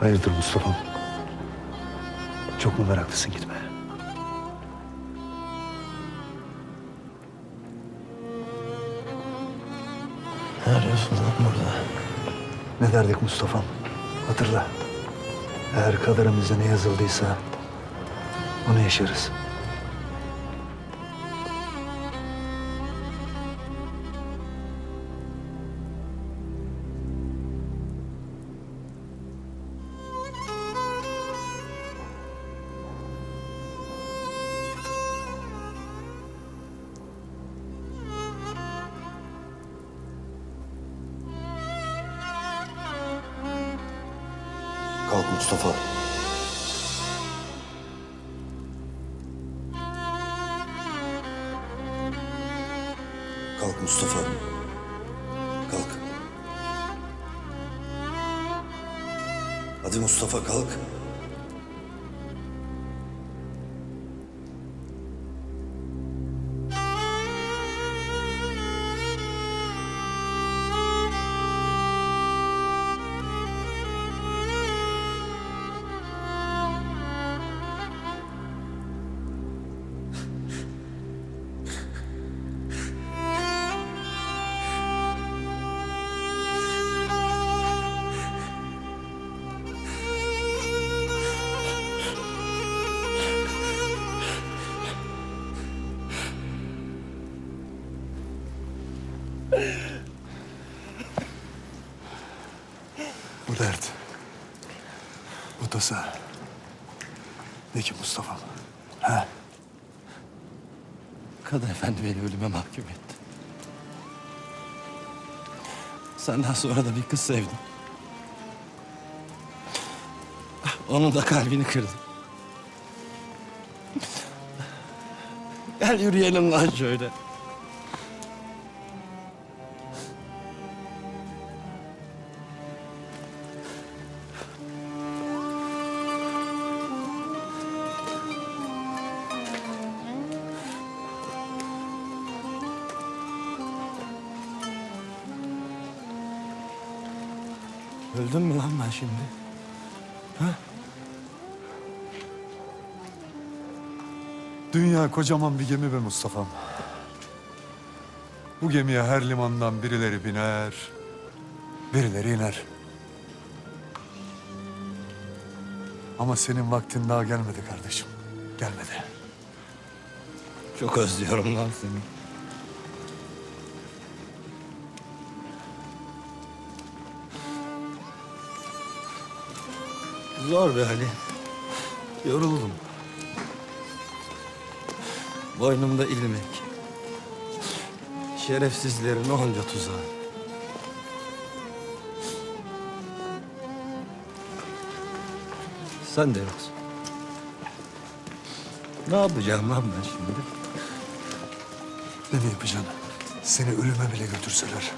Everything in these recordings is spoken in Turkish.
Hayırdır Mustafa'm? Çok mu meraklısın gitmeye? Arıyorsun lan burada? Ne derdik Mustafa'm? Hatırla. Eğer kaderimizde ne yazıldıysa onu yaşarız. Mustafa. Kalk Mustafa. Kalk. Hadi Mustafa kalk. Bu dert. Bu tasa. Ne ki Mustafa'm? Ha? Kadı efendi beni ölüme mahkum etti. Senden sonra da bir kız sevdim. Onun da kalbini kırdım. Gel yürüyelim lan şöyle. Öldüm mü lan ben şimdi? Dünya kocaman bir gemi be Mustafa'm. Bu gemiye her limandan birileri biner, birileri iner. Ama senin vaktin daha gelmedi kardeşim. Gelmedi. Çok özlüyorum lan seni. Zor be Ali. Yoruldum. Boynumda ilmek. Şerefsizlerin onca tuzağı. Sen de yoksun. Ne yapacağım lan ben şimdi? Ne mi yapacaksın? Seni ölüme bile götürseler.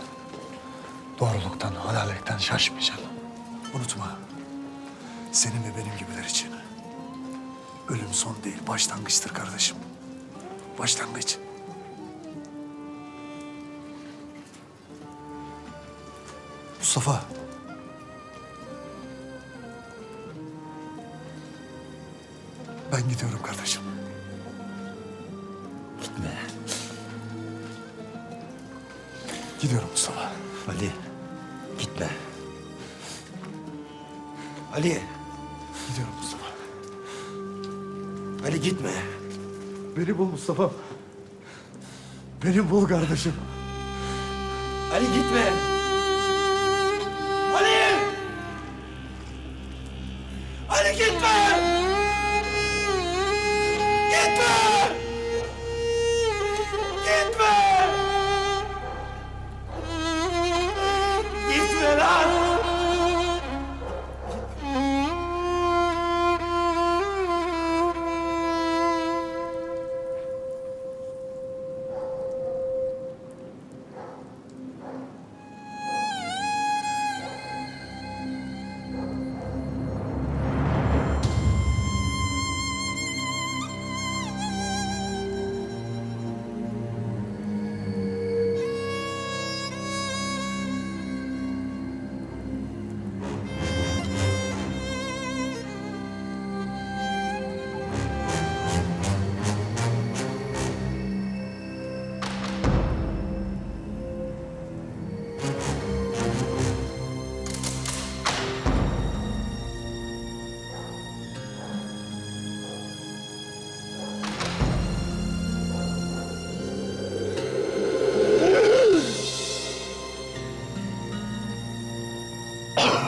Doğruluktan, adaletten şaşmayacaksın. Unutma. Senin ve benim gibiler için. Ölüm son değil, başlangıçtır kardeşim. Başlangıç. Mustafa. Ben gidiyorum kardeşim. Gitme. Gidiyorum Mustafa. Ali, gitme. Ali, Gidiyorum Mustafa. Ali gitme. Beni bul Mustafa. Beni bul kardeşim. Ali gitme.